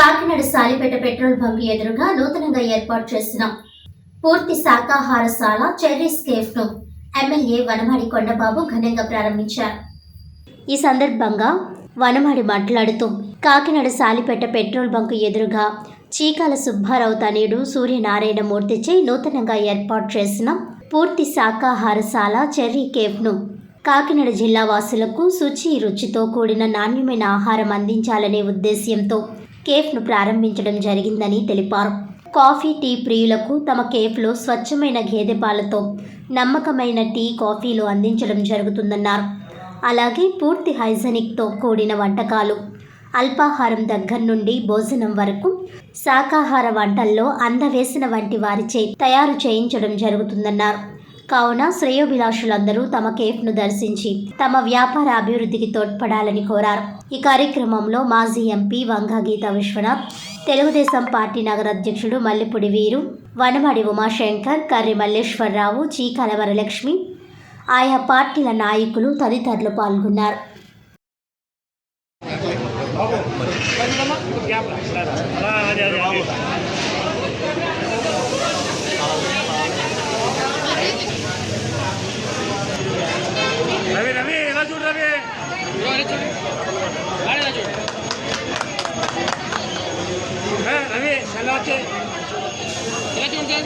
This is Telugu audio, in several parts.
కాకినాడ సాలిపేట పెట్రోల్ బంక్ ఎదురుగా నూతనంగా ఏర్పాటు చేసిన పూర్తి శాకాహారశాల చెర్రీస్ కేఫ్ను ఎమ్మెల్యే వనమాడి కొండబాబు ఘనంగా ప్రారంభించారు. ఈ సందర్భంగా వనమాడి మాట్లాడుతూ కాకినాడ సాలిపేట పెట్రోల్ బంకు ఎదురుగా చీకాల సుబ్బారావు తనయుడు సూర్యనారాయణమూర్తిచే నూతనంగా ఏర్పాటు చేసిన పూర్తి శాకాహారశాల చెర్రీ కేఫ్ను కాకినాడ జిల్లా వాసులకు శుచి రుచితో కూడిన నాణ్యమైన ఆహారం అందించాలనే ఉద్దేశ్యంతో కేఫ్ను ప్రారంభించడం జరిగిందని తెలిపారు. కాఫీ టీ ప్రియులకు తమ కేఫ్లో స్వచ్ఛమైన గేదె పాలతో నమ్మకమైన టీ కాఫీలు అందించడం జరుగుతుందన్నారు. అలాగే పూర్తి హైజెనిక్తో కూడిన వంటకాలు అల్పాహారం దగ్గర నుండి భోజనం వరకు శాకాహార వంటల్లో అందవేసిన వంటి వారిచే తయారు చేయించడం జరుగుతుందన్నారు. కావున శ్రేయోభిలాషులందరూ తమ కేఫ్ను దర్శించి తమ వ్యాపార అభివృద్ధికి తోడ్పడాలని కోరారు. ఈ కార్యక్రమంలో మాజీ ఎంపీ వంగా గీత విశ్వనాథ్ తెలుగుదేశం పార్టీ నగర అధ్యక్షుడు మల్లెపూడి వీరు వనమడి ఉమాశంకర్ కర్రి మల్లేశ్వరరావు చీకాల వరలక్ష్మి ఆయా పార్టీల నాయకులు తదితరులు పాల్గొన్నారు. రవి ఎలా వచ్చే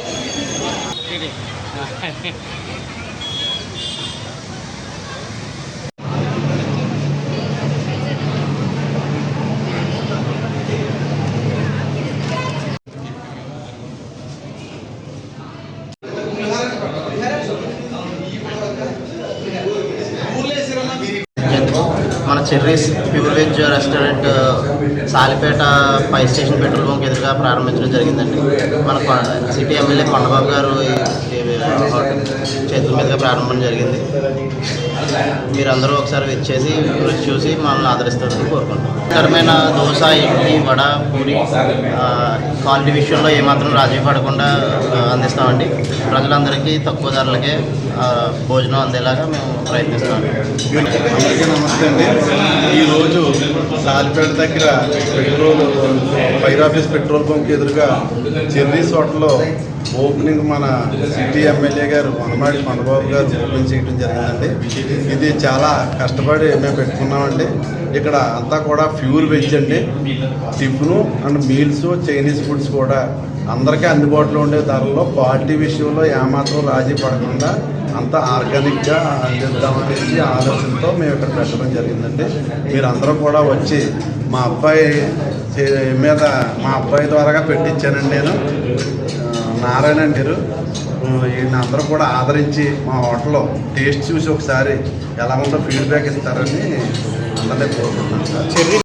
Cherries pure veg restaurant Salipeta five station petrol bunk ఎదురుగా ప్రారంభించడం జరిగిందండి. మన సిటీ ఎమ్మెల్యే కొండబాబు గారు చేతుల మీదుగా ప్రారంభం జరిగింది. మీరందరూ ఒకసారి వచ్చేసి రుచి చూసి మనల్ని ఆదరిస్తారని కోరుకుంటున్నాం. రుచికరమైన దోశ ఇడ్లీ వడ పూరి క్వాలిటీ విషయంలో ఏమాత్రం రాజీ పడకుండా అందిస్తామండి. ప్రజలందరికీ తక్కువ ధరలకే భోజనం అందేలాగా మేము ప్రయత్నిస్తామండి అందరికీ నమస్తే అండి. ఈరోజు సాలిపేట దగ్గర petrol fire office petrol bunk ఎదురుగా చెర్రీస్ హోటల్లో ఓపెనింగ్ మన సిటీ ఎమ్మెల్యే గారు మనమాడి కొండబాబు గారు ఓపెన్ చేయడం జరిగిందండి. ఇది చాలా కష్టపడి మేము పెట్టుకున్నామండి. ఇక్కడ అంతా కూడా ప్యూర్ వెజ్ అండి. Tiffin and meals Chinese foods కూడా అందరికీ అందుబాటులో ఉండే ధరల్లో క్వాలిటీ విషయంలో ఏమాత్రం రాజీ పడకుండా అంతా ఆర్గానిక్గా అందిద్దామనేసి ఆలోచనతో మేము ఇక్కడ పెట్టడం జరిగిందండి. మీరందరూ కూడా వచ్చి మా అబ్బాయి మీద మా అబ్బాయి ద్వారాగా పెట్టించానండి నేను. నారాయణ అండి ఈయన అందరూ కూడా ఆదరించి మా హోటల్లో టేస్ట్ చూసి ఒకసారి ఎలా ఉందో ఫీడ్బ్యాక్ ఇస్తారని అందరినీ కోరుకుంటున్నాను సార్.